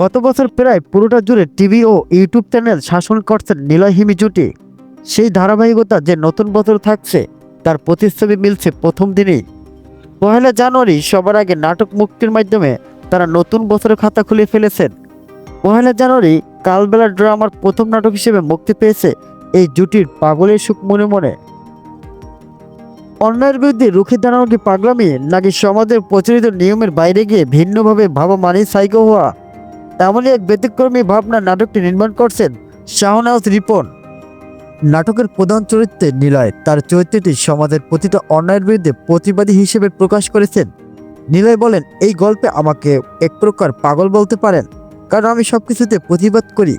গত বছর প্রায় পুরোটা জুড়ে টিভি ও ইউটিউব চ্যানেল শাসন করছেন নিলয় হিমি জুটি সেই ধারাবাহিকতা যে নতুন বছর থাকছে, তার প্রতিচ্ছবি মিলছে প্রথম দিনেই। পহেলা জানুয়ারি সবার আগে নাটক মুক্তির মাধ্যমে তারা নতুন বছরের খাতা খুলে ফেলেছেন। পহেলা জানুয়ারি কালবেলা ড্রামার প্রথম নাটক হিসেবে মুক্তি পেয়েছে এই জুটির পাগলের সুখ মনে মনে। অন্যায়ের বিরুদ্ধে রুখে দাঁড়ানো কি পাগলামি? নাকি সমাজের প্রচলিত নিয়মের বাইরে গিয়ে ভিন্নভাবে ভাবা মানি সাইকো হওয়া? এমনই এক ব্যতিক্রমী ভাবনা নাটকটি নির্মাণ করছেন শাহনাজ রিপন। নাটকের প্রধান চরিত্রে নিলয়, তার চরিত্রটি সমাজের প্রতিটা অন্যায়ের বিরুদ্ধে প্রতিবাদী হিসেবে প্রকাশ করেছেন। নিলয় বলেন, এই গল্পে আমাকে এক প্রকার পাগল বলতে পারেন, কারণ আমি সব কিছুতে প্রতিবাদ করি।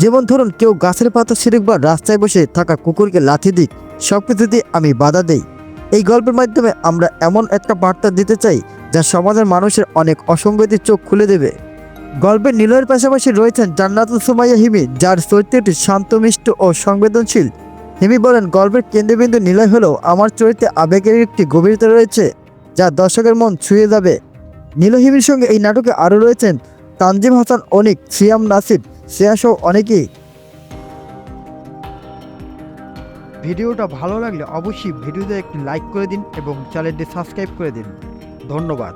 যেমন ধরুন, কেউ গাছের পাতা ছিঁড়ুক বা রাস্তায় বসে থাকা কুকুরকে লাথি দিক সব কিছুতে আমি বাধা দেই। এই গল্পের মাধ্যমে আমরা এমন একটা বার্তা দিতে চাই, যা সমাজের মানুষের অনেক অসঙ্গতির চোখ খুলে দেবে। গল্পে নীলয়ের পাশাপাশি রয়েছেন জান্নাতুল সুমাইয়া হিমি, যার চরিত্রটি শান্তমিষ্ট ও সংবেদনশীল। হিমি বলেন, গল্পের কেন্দ্রবিন্দু নিলয় হলেও আমার চরিত্রে আবেগের একটি গভীরতা রয়েছে, যা দর্শকের মন ছুঁয়ে যাবে। নীল হিমির সঙ্গে এই নাটকে আরও রয়েছেন তানজিম হাসান, অনিক, সিয়াম নাসির, শ্রেয়া সহ অনেকেই। ভিডিওটা ভালো লাগলে অবশ্যই ভিডিওতে একটি লাইক করে দিন এবং চ্যানেলটি সাবস্ক্রাইব করে দিন। ধন্যবাদ।